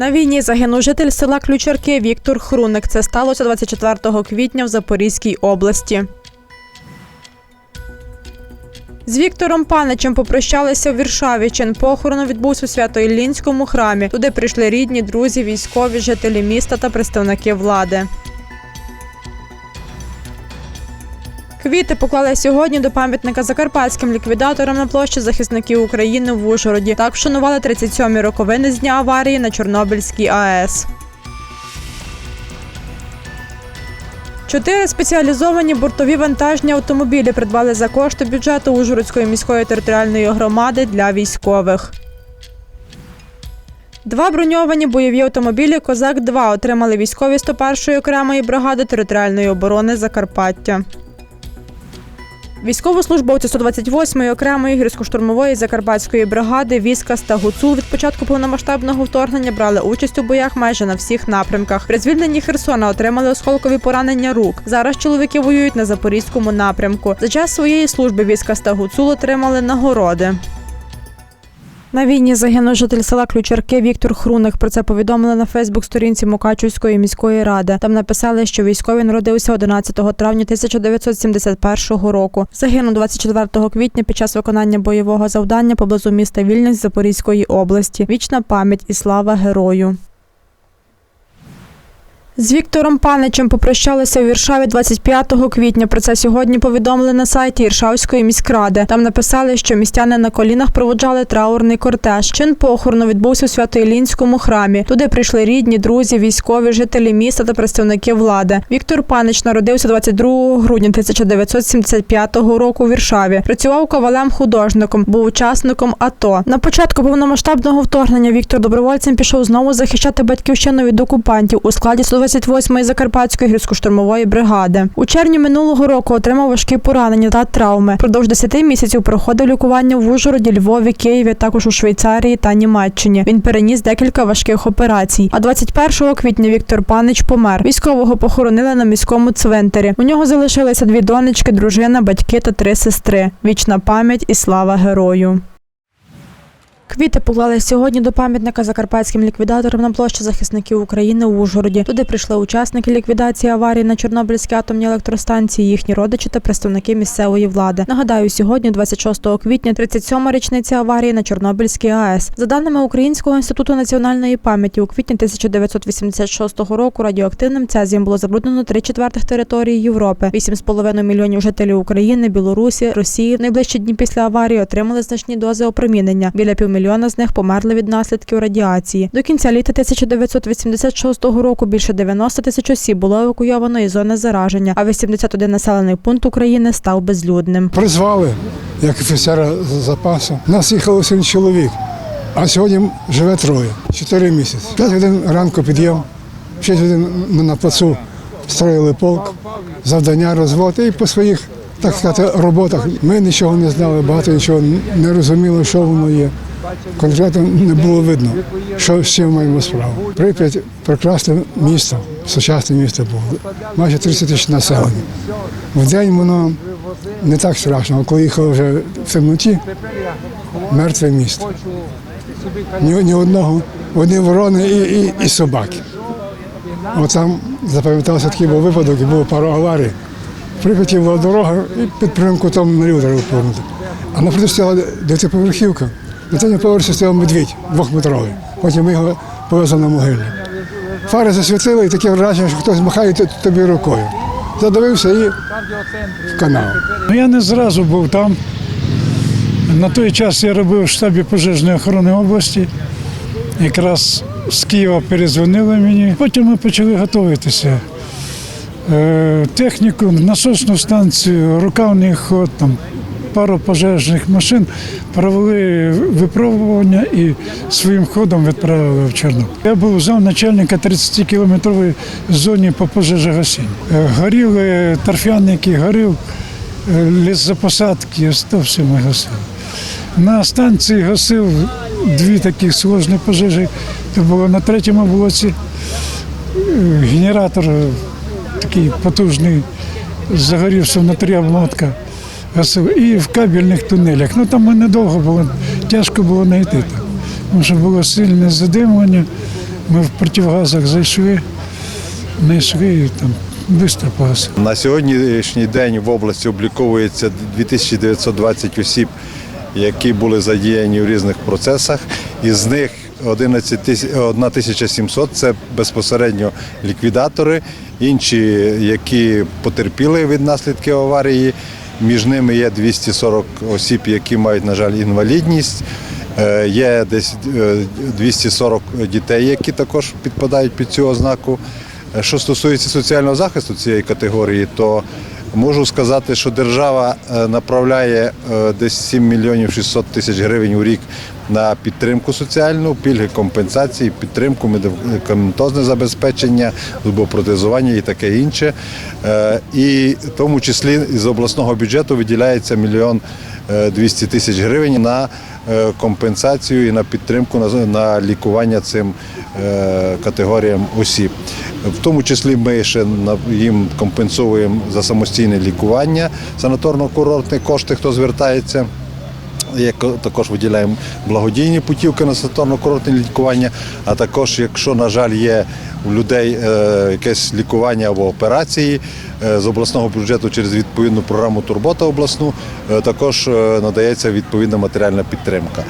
На війні загинув житель села Ключарки Віктор Хруник. Це сталося 24 квітня в Запорізькій області. З Віктором Паничем попрощалися в Віршаві. Чин похорону відбувся у Свято-Іллінському храмі. Туди прийшли рідні, друзі, військові, жителі міста та представники влади. Квіти поклали сьогодні до пам'ятника закарпатським ліквідаторам на площі захисників України в Ужгороді. Так вшанували 37-мі роковини з дня аварії на Чорнобильській АЕС. Чотири спеціалізовані бортові вантажні автомобілі придбали за кошти бюджету Ужгородської міської територіальної громади для військових. Два броньовані бойові автомобілі Козак-2 отримали військові 101-ї окремої бригади територіальної оборони Закарпаття. Військовослужбовці 128-ї окремої гірсько-штурмової закарпатської бригади Віскас та Гуцул від початку повномасштабного вторгнення брали участь у боях майже на всіх напрямках. При звільненні Херсона отримали осколкові поранення рук. Зараз чоловіки воюють на запорізькому напрямку. За час своєї служби Віскас та Гуцул отримали нагороди. На війні загинув житель села Ключарки Віктор Хруник. Про це повідомили на Фейсбук-сторінці Мукачівської міської ради. Там написали, що військовий народився 11 травня 1971 року. Загинув 24 квітня під час виконання бойового завдання поблизу міста Вільнюс Запорізької області. Вічна пам'ять і слава герою. З Віктором Паничем попрощалися у Віршаві 25 квітня. Про це сьогодні повідомили на сайті Іршавської міськради. Там написали, що містяни на колінах проводжали траурний кортеж. Чин похорону відбувся у Свято-Іллінському храмі. Туди прийшли рідні, друзі, військові, жителі міста та представники влади. Віктор Панич народився 22 грудня 1975 року у Віршаві. Працював ковалем художником, був учасником АТО. На початку повномасштабного вторгнення Віктор добровольцем пішов знову захищати батьківщину від окупантів у складі 128-ї Закарпатської гірсько-штурмової бригади. У червні минулого року отримав важкі поранення та травми. Продовж 10 місяців проходив лікування в Ужгороді, Львові, Києві, також у Швейцарії та Німеччині. Він переніс декілька важких операцій. А 21 квітня Віктор Панич помер. Військового похоронили на міському цвинтарі. У нього залишилися дві донечки, дружина, батьки та три сестри. Вічна пам'ять і слава герою. Квіти поклали сьогодні до пам'ятника закарпатським ліквідаторам на площі захисників України у Ужгороді. Туди прийшли учасники ліквідації аварії на Чорнобильській атомній електростанції, їхні родичі та представники місцевої влади. Нагадаю, сьогодні, 26 квітня, 37-ма річниця аварії на Чорнобильській АЕС. За даними Українського інституту національної пам'яті, у квітні 1986 року радіоактивним цезієм було забруднено три четвертих території Європи. 8,5 мільйонів жителів України, Білорусі, Росії в найближчі дні після аварії отримали значні дози опромінення. Біля півмільйона з них померли від наслідків радіації. До кінця літа 1986 року більше 90 тисяч осіб було евакуйовано із зони зараження, а 81 населений пункт України став безлюдним. Призвали як офіцера запасу. Нас їхало сім чоловік, а сьогодні живе троє. Чотири місяці. П'ять годин ранку підйом, шість годин на плацу строїли полк, завдання розвод і по своїх, так сказати, роботах. Ми нічого не знали, багато нічого не розуміли, що воно є. Конкретно не було видно, що з чим маємо справу. Прип'ять прекрасне місто, сучасне місто було. Майже 30 тисяч населення. В день воно не так страшно, а коли їхали вже в темноті, мертве місто. Ні, ні одного, одні ворони і, і, і собаки. От запам'ятався такий був випадок, і було пару аварій. В Прип'яті була дорога і під прямим кутом наліво треба повернути. А напроти стояла дев'ятиповерхівка. На третьому поверсі стояв медвідь двохметровий. Потім ми його повезли на могилі. Фари засвітили і таке враження, що хтось махає тобі рукою. Задивився і в канал. Ну, я не зразу був там. На той час я робив в штабі пожежної охорони області. Якраз з Києва перезвонили мені. Потім ми почали готуватися. Е, Техніку, насосну станцію, рукавний ход, там, пару пожежних машин провели випробування і своїм ходом відправили в Чорнобиль. Я був замначальника 30-кілометрової зоні по пожежогасінню. Е, Горіли торфяники, горів е, лісозапосадки, то все ми гасили. На станції гасив дві такі сложні пожежі. Це було на третьому блоці. Генератор такий потужний, загорівся внутрі обмотка. І в кабельних тунелях. Ну там ми недовго було, тяжко було знайти. Тому що було сильне задимування, Ми в противогазах зайшли, знайшли і там. На сьогоднішній день в області обліковується 2920 осіб, які були задіяні в різних процесах. Із них 11 тисяч- 1700 – це безпосередньо ліквідатори, інші, які потерпіли від наслідків аварії. Між ними є 240 осіб, які мають, на жаль, інвалідність. Е, Є десь е, 240 дітей, які також підпадають під цю ознаку. Е, Що стосується соціального захисту цієї категорії, то можу сказати, що держава е, направляє е, десь 7 мільйонів 600 тисяч гривень у рік на підтримку соціальну, пільги компенсації, підтримку, медикаментозне забезпечення, зубопротезування і таке інше. Е, І в тому числі з обласного бюджету виділяється мільйон е, 200 тисяч гривень на е, компенсацію і на підтримку на, лікування цим е, категоріям осіб. В тому числі ми ще їм компенсуємо за самостійне лікування санаторно-курортні кошти, хто звертається. Також виділяємо благодійні путівки на санаторно-курортне лікування. А також, якщо, на жаль, є у людей е, якесь лікування або операції е, з обласного бюджету через відповідну програму Турбота обласну, е, також надається відповідна матеріальна підтримка.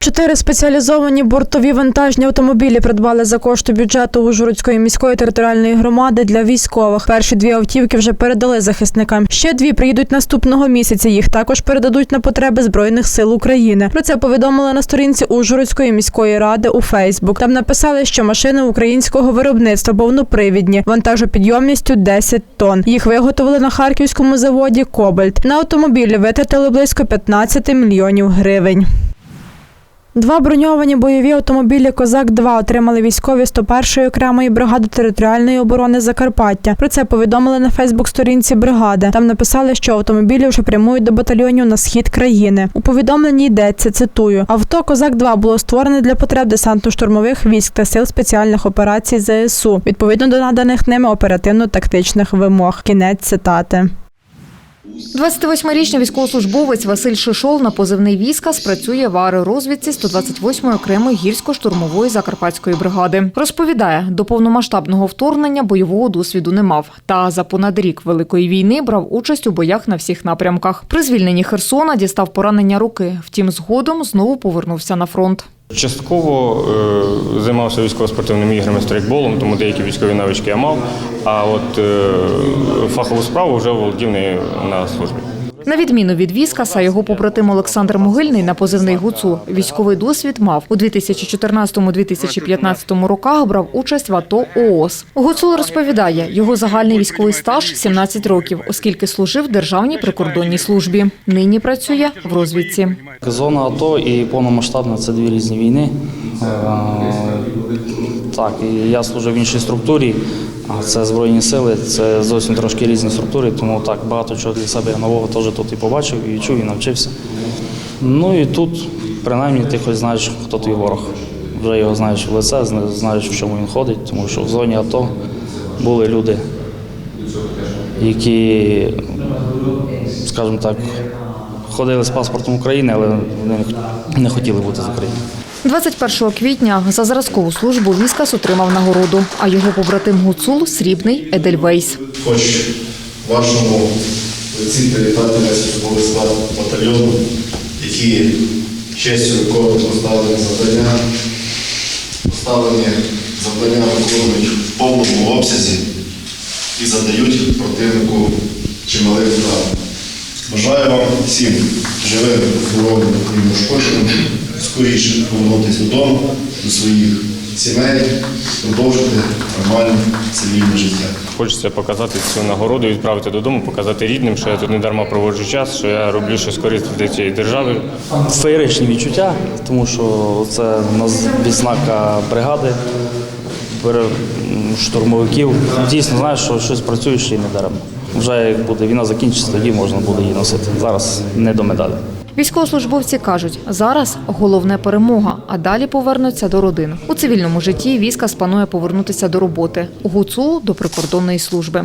Чотири спеціалізовані бортові вантажні автомобілі придбали за кошти бюджету Ужгородської міської територіальної громади для військових. Перші дві автівки вже передали захисникам. Ще дві приїдуть наступного місяця. Їх також передадуть на потреби збройних сил України. Про це повідомили на сторінці Ужгородської міської ради у Фейсбук. Там написали, що машини українського виробництва повнопривідні, вантажопідйомністю 10 тонн. Їх виготовили на харківському заводі Кобальт. На автомобілі витратили близько 15 мільйонів гривень. Два броньовані бойові автомобілі Козак-2 отримали військові 101-ї окремої бригади територіальної оборони Закарпаття. Про це повідомили на Фейсбук-сторінці бригади. Там написали, що автомобілі вже прямують до батальйонів на схід країни. У повідомленні йдеться цитую: авто Козак-2 було створене для потреб десантно-штурмових військ та сил спеціальних операцій ЗСУ відповідно до наданих ними оперативно-тактичних вимог. Кінець цитати. 28-річний військовослужбовець Василь Шишол на позивний війська спрацює в аеророзвідці 128-ї окремої гірсько-штурмової закарпатської бригади. Розповідає, до повномасштабного вторгнення бойового досвіду не мав. Та за понад рік великої війни брав участь у боях на всіх напрямках. При звільненні Херсона дістав поранення руки. Втім, згодом знову повернувся на фронт. Частково е, займався військово-спортивними іграми стрейкболом, тому деякі військові навички я мав. А от е, фахову справу вже володів на службі. На відміну від Віскаса, його побратим Олександр Могильний на позивний Гуцу військовий досвід мав у 2014-2015 роках брав участь в АТО ООС. Гуцул розповідає, його загальний військовий стаж 17 років, оскільки служив в державній прикордонній службі. Нині працює в розвідці. Зона АТО і повномасштабна це дві різні війни. Так, і я служив в іншій структурі, а це Збройні сили, це зовсім трошки різні структури, тому так багато чого для себе я нового теж тут і побачив, і чув, і навчився. Ну і тут, принаймні, ти хоч знаєш, хто твій ворог. Вже його знаєш в лице, знаєш, в чому він ходить, тому що в зоні АТО були люди, які, скажімо так, ходили з паспортом України, але вони не хотіли бути з України. 21 квітня за зразкову службу Віскас отримав нагороду, а його побратим Гуцул – срібний Едельвейс. Хочу в вашому лиці привітати весь особовий склад батальйону, які честю виконують поставлені завдання, поставлені завдання виконують в повному обсязі і задають противнику чималий втрат. Бажаю вам всім живим, здоровим і неушкодженим, скоріше повернутися додому, до своїх сімей, продовжити нормальне цивільне життя. Хочеться показати цю нагороду, відправити додому, показати рідним, що я тут не дарма проводжу час, що я роблю щось корисне для цієї держави. Феєричні відчуття, тому що це нас відзнака бригади, штурмовиків. Дійсно знаєш, що щось працюєш і не даремно. Вже як буде війна закінчиться, тоді можна буде її носити. Зараз не до медалі. Військовослужбовці кажуть, зараз головне перемога, а далі повернуться до родин. У цивільному житті війська спанує повернутися до роботи. У ГУЦУ – до прикордонної служби.